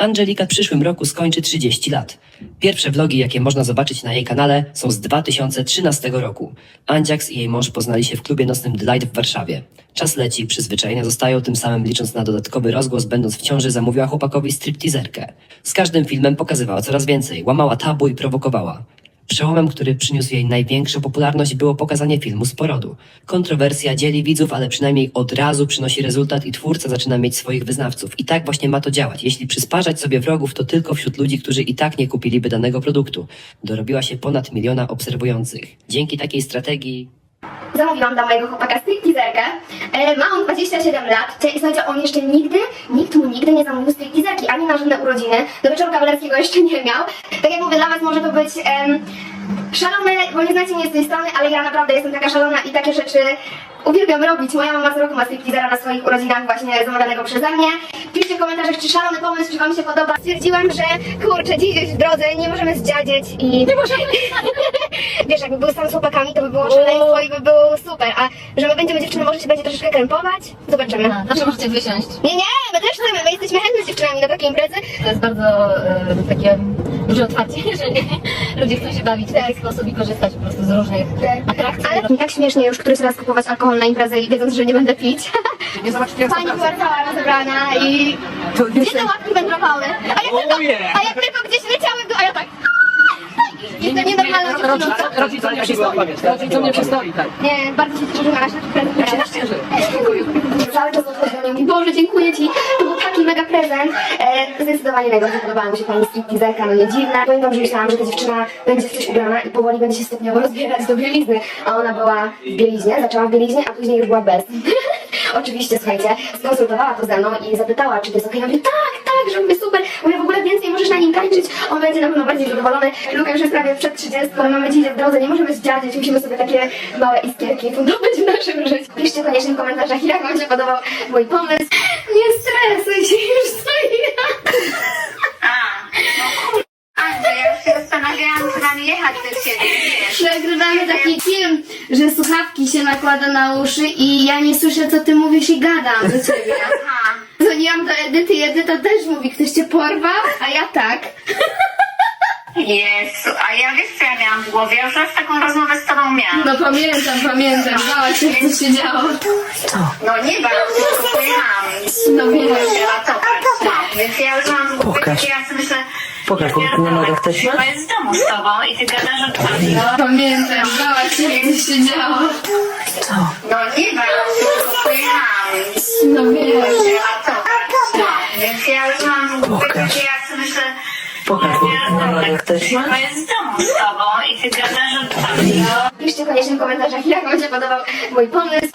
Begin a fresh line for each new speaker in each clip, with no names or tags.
Angelika w przyszłym roku skończy 30 lat. Pierwsze vlogi, jakie można zobaczyć na jej kanale, są z 2013 roku. Andziaks i jej mąż poznali się w klubie nocnym Delight w Warszawie. Czas leci, przyzwyczajenia zostają, tym samym licząc na dodatkowy rozgłos, będąc w ciąży, zamówiła chłopakowi stripteaserkę. Z każdym filmem pokazywała coraz więcej, łamała tabu i prowokowała. Przełomem, który przyniósł jej największą popularność, było pokazanie filmu z porodu. Kontrowersja dzieli widzów, ale przynajmniej od razu przynosi rezultat i twórca zaczyna mieć swoich wyznawców. I tak właśnie ma to działać. Jeśli przysparzać sobie wrogów, to tylko wśród ludzi, którzy i tak nie kupiliby danego produktu. Dorobiła się ponad miliona obserwujących. Dzięki takiej strategii
Zamówiłam dla mojego chłopaka stripteaserkę. E, ma on 27 lat. Cze- Słuchajcie, on jeszcze nigdy, nikt mu nigdy nie zamówił stripteaserki, ani na żadne urodziny. Do wieczoru kawalerskiego jeszcze nie miał. Tak jak mówię, dla was może to być em, szalone, bo nie znacie mnie z tej strony, ale ja naprawdę jestem taka szalona i takie rzeczy uwielbiam robić. Moja mama co roku ma stripteasera na swoich urodzinach właśnie zamawianego przeze mnie. Piszcie w komentarzach, czy szalony pomysł, czy wam się podoba. Stwierdziłam, że kurczę, gdzieś w drodze, nie możemy zdziadzieć i... Nie możemy! Wiesz, jakby był sam z chłopakami, to by było szaleństwo i by było super, a że my będziemy dziewczyny, może się będzie troszeczkę krępować? Zobaczymy.
Zawsze możecie wysiąść.
Nie, nie, my też chcemy, my jesteśmy chętne z dziewczynami na takie imprezy.
To jest bardzo e, takie duże otwarcie, że ludzie chcą się bawić w taki sposób i korzystać po prostu z różnych atrakcji.
Ale tak śmiesznie już któryś raz kupować alkohol na imprezę i wiedząc, że nie będę pić.
Nie zobaczycie jak
Pani była cała rozebrana i...
To
Gdzie te łapki wędrowały? A jak tylko, a jak tylko gdzieś leciały, to- a ja tak... Jestem nienormalną dziewczyną.
Rodzice mnie przystoi. Rodzice mnie przystoi, tak.
Nie, bardzo się cieszę, że masz taki prezent.
Ja też cieszę. Dziękuję.
Cały czas odchodzę mi, Boże, dziękuję Ci, to był taki mega prezent. E, zdecydowanie najbardziej podobała mi się Pani stripteaserka, no nie dziwna. Powiem Wam, że myślałam, że ta dziewczyna będzie w coś ubrana i powoli będzie się stopniowo rozbierać do bielizny. A ona była w bieliźnie, zaczęła w bieliźnie, a później już była bez. Oczywiście, słuchajcie, skonsultowała to ze mną i zapytała, czy to jest okej. Ja mówię, tak, tak, że mówię, super. Mówię, w ogóle więcej możesz na nim tańczyć. On będzie na pewno bardziej zadowolony. Luka już jest prawie przed 30, mamy dziś w drodze, nie możemy zdziadzić, musimy sobie takie małe iskierki fundować w naszym życiu. Piszcie koniecznie w komentarzach, jak wam się podobał mój pomysł. Nie stresuj się już, co ja.
Andrzej, ja już się zastanawiałam, czy mam jechać do ciebie, wiesz.
Nagrywamy taki film, że słuchawki się nakłada na uszy i ja nie słyszę, co ty mówisz i gadam do ciebie.
Aha.
Dzwoniłam do Edyty i Edyta też mówi, ktoś cię porwał, a ja tak.
Jezu, a ja wiesz co ja miałam w głowie? Ja już raz taką rozmowę z tobą miałam.
No pamiętam, pamiętam, bała się, co się działo.
No nie bałam się, tylko pojechałam.
No wiem.
Ratować. No, więc ja już mam w głowie,
Pokaż.
że ja sobie myślę...
Pokaż, bo na nogach też
Chyba jest w domu z tobą i ty gadasz o twarzy.
Pamiętam, bała się, co się działo.
No nie bałam się, tylko pojechałam.
No wiem.
Ratować. Więc ja już mam że ja sobie myślę...
Pokaż, bo na nogach też
Chyba jest w domu z tobą i ty gadasz o twarzy.
Piszcie koniecznie w komentarzach, jak wam się podobał mój pomysł.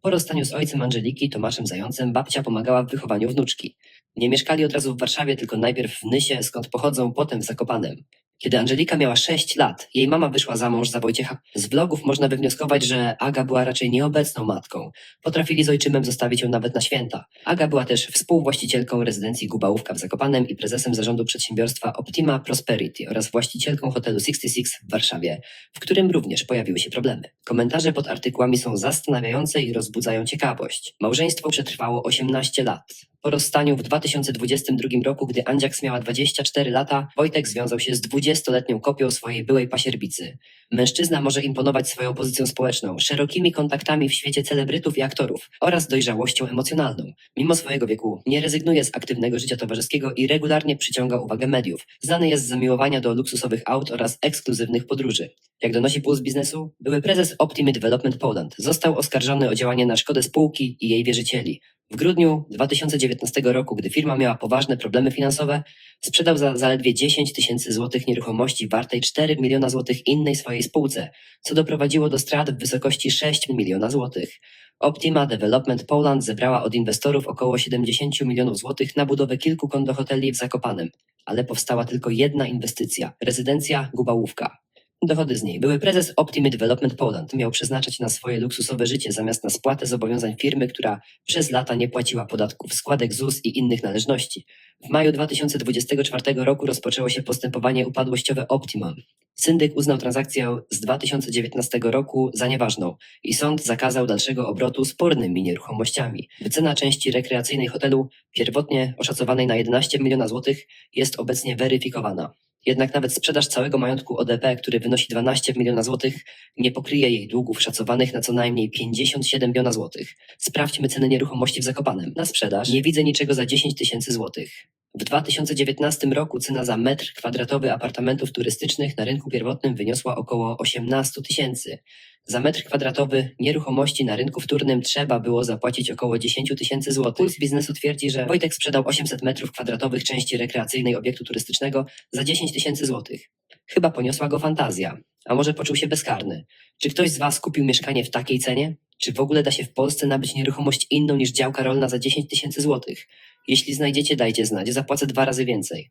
Po rozstaniu z ojcem Angeliki, Tomaszem Zającem, babcia pomagała w wychowaniu wnuczki. Nie mieszkali od razu w Warszawie, tylko najpierw w Nysie, skąd pochodzą, potem w Zakopanem. Kiedy Angelika miała 6 lat, jej mama wyszła za mąż za Wojciecha. Z vlogów można wywnioskować, że Aga była raczej nieobecną matką. Potrafili z ojczymem zostawić ją nawet na święta. Aga była też współwłaścicielką rezydencji Gubałówka w Zakopanem i prezesem zarządu przedsiębiorstwa Optima Prosperity oraz właścicielką hotelu 66 w Warszawie, w którym również pojawiły się problemy. Komentarze pod artykułami są zastanawiające i rozbudzają ciekawość. Małżeństwo przetrwało 18 lat. Po rozstaniu w 2022 roku, gdy Andziaks miała 24 lata, Wojtek związał się z 20-letnią kopią swojej byłej pasierbicy. Mężczyzna może imponować swoją pozycją społeczną, szerokimi kontaktami w świecie celebrytów i aktorów oraz dojrzałością emocjonalną. Mimo swojego wieku nie rezygnuje z aktywnego życia towarzyskiego i regularnie przyciąga uwagę mediów. Znany jest z zamiłowania do luksusowych aut oraz ekskluzywnych podróży. Jak donosi Puls Biznesu, były prezes Optimy Development Poland został oskarżony o działanie na szkodę spółki i jej wierzycieli. W grudniu 2019 roku, gdy firma miała poważne problemy finansowe, sprzedał za zaledwie 10 tysięcy złotych nieruchomości wartej 4 miliona złotych innej swojej spółce, co doprowadziło do strat w wysokości 6 miliona złotych. Optima Development Poland zebrała od inwestorów około 70 milionów złotych na budowę kilku kondohoteli w Zakopanem, ale powstała tylko jedna inwestycja rezydencja Gubałówka. Dochody z niej. Były prezes Optimy Development Poland. Miał przeznaczać na swoje luksusowe życie zamiast na spłatę zobowiązań firmy, która przez lata nie płaciła podatków, składek ZUS i innych należności. W maju 2024 roku rozpoczęło się postępowanie upadłościowe Optimum. Syndyk uznał transakcję z 2019 roku za nieważną i sąd zakazał dalszego obrotu spornymi nieruchomościami. Wycena części rekreacyjnej hotelu, pierwotnie oszacowanej na 11 miliona złotych, jest obecnie weryfikowana. Jednak nawet sprzedaż całego majątku ODP, który wynosi 12 miliona złotych, nie pokryje jej długów szacowanych na co najmniej 57 miliona złotych. Sprawdźmy ceny nieruchomości w Zakopanem. Na sprzedaż nie widzę niczego za 10 tysięcy złotych. W 2019 roku cena za metr kwadratowy apartamentów turystycznych na rynku pierwotnym wyniosła około 18 tysięcy. Za metr kwadratowy nieruchomości na rynku wtórnym trzeba było zapłacić około 10 tysięcy złotych. Puls biznesu twierdzi, że Wojtek sprzedał 800 metrów kwadratowych części rekreacyjnej obiektu turystycznego za 10 tysięcy złotych. Chyba poniosła go fantazja, a może poczuł się bezkarny. Czy ktoś z Was kupił mieszkanie w takiej cenie? Czy w ogóle da się w Polsce nabyć nieruchomość inną niż działka rolna za 10 tysięcy złotych? Jeśli znajdziecie, dajcie znać. Zapłacę dwa razy więcej.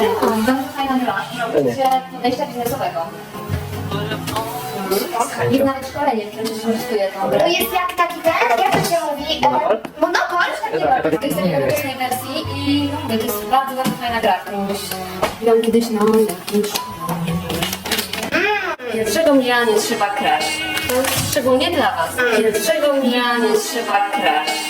Bardzo fajna gra. Robicie podejścia biznesowego. Jest nawet szkolenie, które wykorzystuje tą
To jest jak taki ten, jak to się mówi? Monopol? Monopol?
To jest w nowoczesnej wersji i to jest bardzo, bardzo fajna gra, którą grał kiedyś na jakimś... Pierwszego dnia nie trzeba kraść. To jest szczególnie dla was. Pierwszego dnia nie trzeba kraść.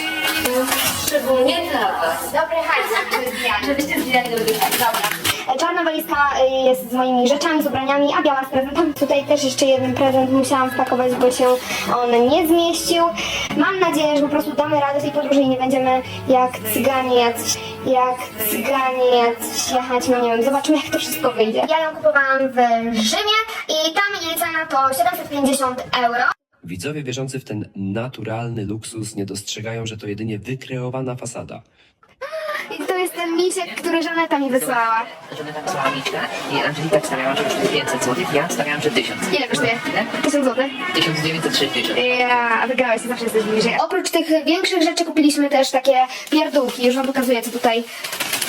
Szczególnie dla was.
Dobry hajs.
Żebyście zbierali dobry hajs.
Dobra. Czarna walizka y, jest z moimi rzeczami, z ubraniami, a biała z prezentem. Tutaj też jeszcze jeden prezent musiałam wpakować, bo się on nie zmieścił. Mam nadzieję, że po prostu damy radę tej podróży i nie będziemy jak cyganie jacyś, jak cyganie jacyś jechać, no nie wiem, zobaczymy jak to wszystko wyjdzie. Ja ją kupowałam w Rzymie i tam jej cena to 750 euro.
Widzowie wierzący w ten naturalny luksus nie dostrzegają, że to jedynie wykreowana fasada.
I to jest ten misiek, który Żaneta mi wysłała.
Tam wysłała liczbę i Angelika wstawiała, że kosztuje 500 zł, ja stawiałam, że 1000.
Ile kosztuje?
Ile?
1000 zł.
1960.
Ja, wygrałeś, zawsze jesteś bliżej. Oprócz tych większych rzeczy kupiliśmy też takie pierdółki. Już wam pokazuję, co tutaj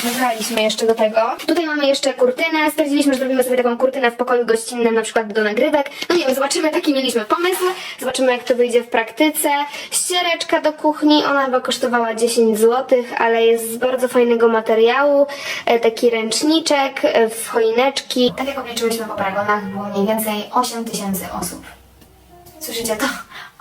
wybraliśmy jeszcze do tego. Tutaj mamy jeszcze kurtynę. Stwierdziliśmy, że zrobimy sobie taką kurtynę w pokoju gościnnym, na przykład do nagrywek. No nie wiem, zobaczymy, taki mieliśmy pomysł. Zobaczymy, jak to wyjdzie w praktyce. Ściereczka do kuchni, ona chyba kosztowała 10 zł, ale jest z bardzo fajnego materiału. E, Taki ręczniczek e, w choineczki. Tak jak obliczyłyśmy po paragonach, było mniej więcej 8 tysięcy osób. Słyszycie to?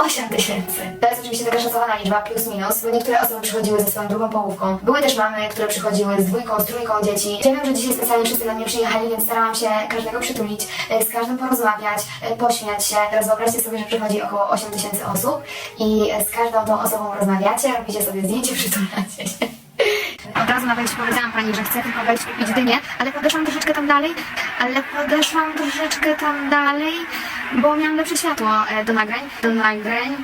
8 tysięcy. To jest oczywiście taka szacowana liczba plus minus, bo niektóre osoby przychodziły ze swoją drugą połówką. Były też mamy, które przychodziły z dwójką, z trójką dzieci. Ja wiem, że dzisiaj specjalnie wszyscy na mnie przyjechali, więc starałam się każdego przytulić, e, z każdym porozmawiać, e, pośmiać się. Teraz wyobraźcie sobie, że przychodzi około 8 tysięcy osób i e, z każdą tą osobą rozmawiacie, robicie sobie zdjęcie, przytulacie się. Od razu na wejściu powiedziałam pani, że chcę tylko wejść kupić dynię, ale podeszłam troszeczkę tam dalej, ale podeszłam troszeczkę tam dalej, bo miałam lepsze światło e, do nagrań, do nagrań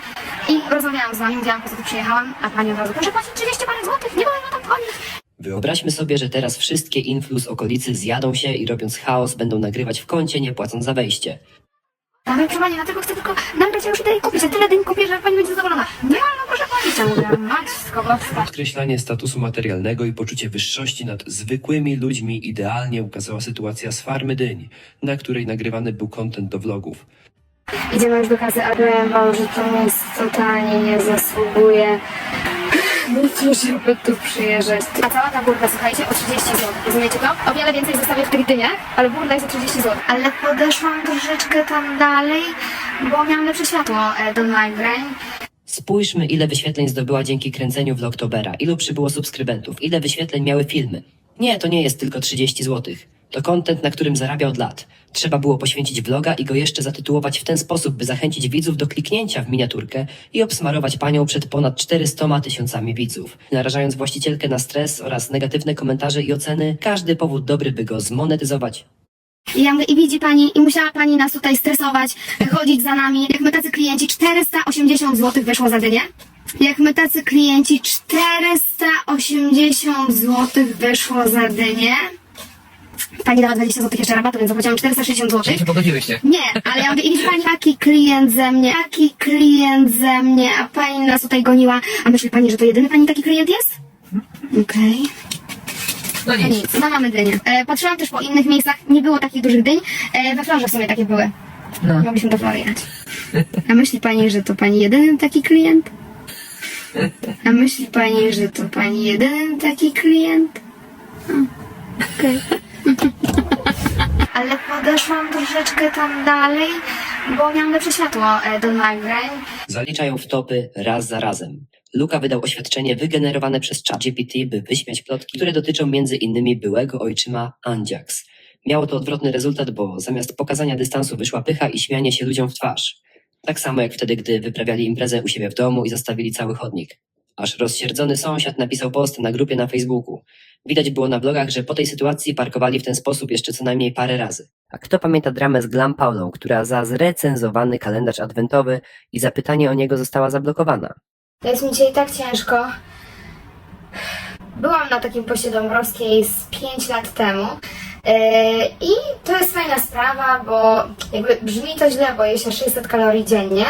i rozmawiałam z wami, mówiłam po co tu przyjechałam, a pani od razu, proszę płacić 30 parę złotych, nie wolno tam chodzić.
Wyobraźmy sobie, że teraz wszystkie influ z okolicy zjadą się i robiąc chaos będą nagrywać w kącie, nie płacąc za wejście.
Ale proszę pani, dlatego chcę tylko nagrać, ja już i kupić, a tyle dyń kupię, że pani będzie zadowolona. Nie wolno, proszę płacić, ja mówię, mać skobowska.
Podkreślanie statusu materialnego i poczucie wyższości nad zwykłymi ludźmi idealnie ukazała sytuacja z farmy dyń, na której nagrywany był content do vlogów.
Idziemy już do kasy, ale powiem wam, że to miejsce totalnie nie zasługuje. No cóż, żeby tu przyjeżdżać. A cała ta burda, słuchajcie, o 30 zł. Rozumiecie to? O wiele więcej zostawię w tych dyniach, ale burda jest o 30 zł. Ale podeszłam troszeczkę tam dalej, bo miałam lepsze światło e, do nagrań.
Spójrzmy, ile wyświetleń zdobyła dzięki kręceniu vlogtobera, ilu przybyło subskrybentów, ile wyświetleń miały filmy. Nie, to nie jest tylko 30 zł. To content, na którym zarabia od lat. Trzeba było poświęcić vloga i go jeszcze zatytułować w ten sposób, by zachęcić widzów do kliknięcia w miniaturkę i obsmarować panią przed ponad 400 tysiącami widzów. Narażając właścicielkę na stres oraz negatywne komentarze i oceny, każdy powód dobry, by go zmonetyzować.
I ja mówię, i widzi pani, i musiała pani nas tutaj stresować, chodzić za nami. Jak my tacy klienci, 480 zł wyszło za dynię. Jak my tacy klienci, 480 zł wyszło za dynię. Pani dała 20 zł jeszcze rabatu, więc zapłaciłam 460 zł.
Czyli się pogodziłyście.
Nie, ale ja mówię, i widzi pani, taki klient ze mnie, taki klient ze mnie, a pani nas tutaj goniła. A myśli pani, że to jedyny pani taki klient jest? Okej.
No
No
nic.
nic, no mamy dynię. E, patrzyłam też po innych miejscach, nie było takich dużych dyń. E, we Florze w sumie takie były.
No.
Mogliśmy do Flory jechać. A myśli pani, że to pani jedyny taki klient? A myśli pani, że to pani jedyny taki klient? Okej. Ale podeszłam troszeczkę tam dalej, bo miałam lepsze światło e, do nagrań.
Zaliczają w topy raz za razem. Luka wydał oświadczenie wygenerowane przez ChatGPT, by wyśmiać plotki, które dotyczą między innymi byłego ojczyma Andziaks. Miało to odwrotny rezultat, bo zamiast pokazania dystansu wyszła pycha i śmianie się ludziom w twarz. Tak samo jak wtedy, gdy wyprawiali imprezę u siebie w domu i zostawili cały chodnik. Aż rozsierdzony sąsiad napisał post na grupie na Facebooku. Widać było na blogach, że po tej sytuacji parkowali w ten sposób jeszcze co najmniej parę razy. A kto pamięta dramę z Glam Paulą, która za zrecenzowany kalendarz adwentowy i zapytanie o niego została zablokowana?
Jest mi dzisiaj tak ciężko. Byłam na takim poście Dąbrowskiej z 5 lat temu. Yy, I to jest fajna sprawa, bo jakby brzmi to źle, bo je się 600 kalorii dziennie.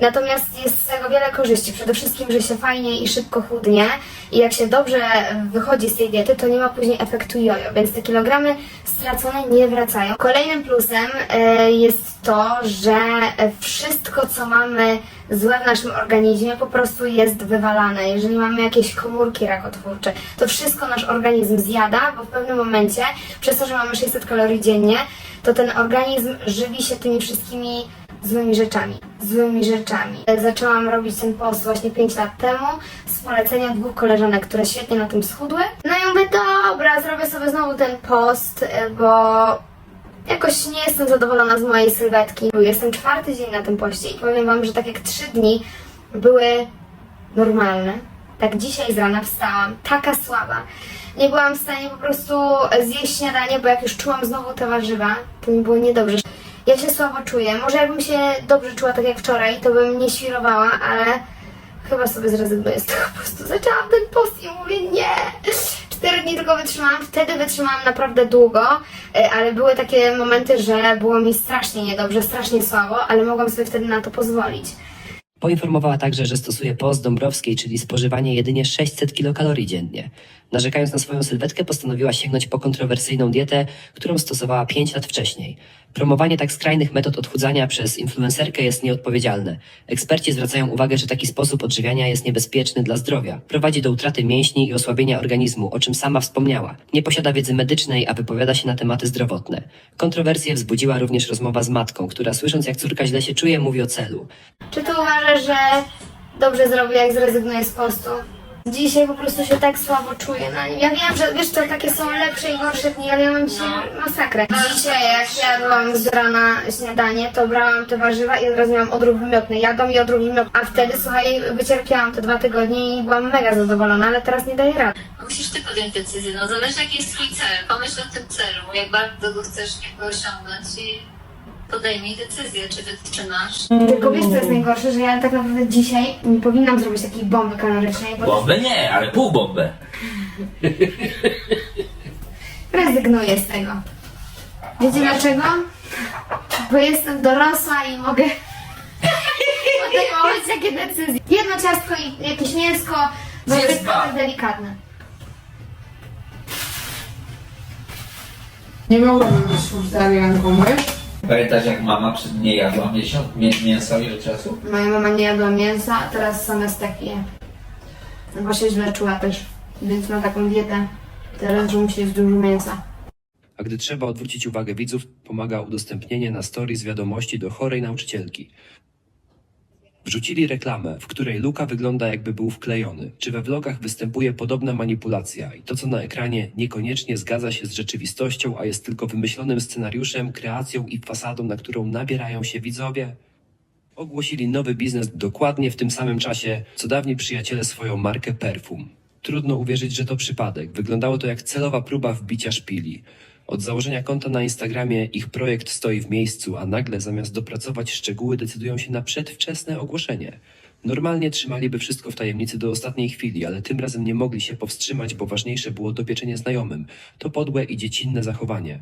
Natomiast jest z tego wiele korzyści. Przede wszystkim, że się fajnie i szybko chudnie. I jak się dobrze wychodzi z tej diety, to nie ma później efektu jojo, więc te kilogramy stracone nie wracają. Kolejnym plusem e, jest to, że wszystko, co mamy złe w naszym organizmie, po prostu jest wywalane. Jeżeli mamy jakieś komórki rakotwórcze, to wszystko nasz organizm zjada, bo w pewnym momencie, przez to, że mamy 600 kalorii dziennie, to ten organizm żywi się tymi wszystkimi złymi rzeczami. Złymi rzeczami. Zaczęłam robić ten post właśnie 5 lat temu z polecenia dwóch koleżanek, które świetnie na tym schudły. No i mówię, dobra, zrobię sobie znowu ten post, e, bo jakoś nie jestem zadowolona z mojej sylwetki. Jestem czwarty dzień na tym poście i powiem wam, że tak jak trzy dni były normalne, tak dzisiaj z rana wstałam, taka słaba. Nie byłam w stanie po prostu zjeść śniadanie, bo jak już czułam znowu te warzywa, to mi było niedobrze. Ja się słabo czuję. Może jakbym się dobrze czuła tak jak wczoraj, to bym nie świrowała, ale chyba sobie zrezygnuję z tego po prostu. Zaczęłam ten post i mówię nie. Cztery dni tylko wytrzymałam, wtedy wytrzymałam naprawdę długo, e, ale były takie momenty, że było mi strasznie niedobrze, strasznie słabo, ale mogłam sobie wtedy na to pozwolić.
Poinformowała także, że stosuje post Dąbrowskiej, czyli spożywanie jedynie 600 kilokalorii dziennie. Narzekając na swoją sylwetkę, postanowiła sięgnąć po kontrowersyjną dietę, którą stosowała 5 lat wcześniej. Promowanie tak skrajnych metod odchudzania przez influencerkę jest nieodpowiedzialne. Eksperci zwracają uwagę, że taki sposób odżywiania jest niebezpieczny dla zdrowia. Prowadzi do utraty mięśni i osłabienia organizmu, o czym sama wspomniała. Nie posiada wiedzy medycznej, a wypowiada się na tematy zdrowotne. Kontrowersje wzbudziła również rozmowa z matką, która słysząc jak córka źle się czuje, mówi o celu.
Czy ty uważasz, że dobrze zrobię, jak zrezygnuję z postu? Dzisiaj po prostu się tak słabo czuję na nim. Ja wiem, że wiesz, to takie są lepsze i gorsze dni, ale ja mam dzisiaj masakrę. Dzisiaj jak jadłam z rana śniadanie, to brałam te warzywa i od razu miałam odruch wymiotny. Jadłam i odruch wymiotny. A wtedy, słuchaj, wycierpiałam te dwa tygodnie i byłam mega zadowolona, ale teraz nie daję rady.
Musisz ty podjąć decyzję, no zależy jaki jest twój cel. Pomyśl o tym celu, jak bardzo go chcesz go osiągnąć i podejmij decyzję, czy wytrzymasz.
Tylko wiesz, co jest najgorsze, że ja tak naprawdę dzisiaj nie powinnam zrobić takiej bomby kalorycznej, bo
Bombę nie, ale pół bombę.
rezygnuję z tego. Wiecie dlaczego? Bo jestem dorosła i mogę podejmować takie decyzje. Jedno ciastko i jakieś mięsko, bo
Zjedz
jest to delikatne.
Nie mogłabym być wegetarianką, wiesz?
Pamiętasz jak mama przed nie jadła miesiąc, mię, mięso ile czasu?
Moja mama nie jadła mięsa, a teraz same steki je. Bo się źle czuła też, więc ma taką dietę. Teraz, że musi jeść dużo mięsa.
A gdy trzeba odwrócić uwagę widzów, pomaga udostępnienie na stories wiadomości do chorej nauczycielki.
Wrzucili reklamę, w której Luka wygląda jakby był wklejony. Czy we vlogach występuje podobna manipulacja i to co na ekranie niekoniecznie zgadza się z rzeczywistością, a jest tylko wymyślonym scenariuszem, kreacją i fasadą, na którą nabierają się widzowie? Ogłosili nowy biznes dokładnie w tym samym czasie, co dawni przyjaciele swoją markę perfum. Trudno uwierzyć, że to przypadek. Wyglądało to jak celowa próba wbicia szpili. Od założenia konta na Instagramie ich projekt stoi w miejscu, a nagle zamiast dopracować szczegóły decydują się na przedwczesne ogłoszenie. Normalnie trzymaliby wszystko w tajemnicy do ostatniej chwili, ale tym razem nie mogli się powstrzymać, bo ważniejsze było dopieczenie znajomym. To podłe i dziecinne zachowanie.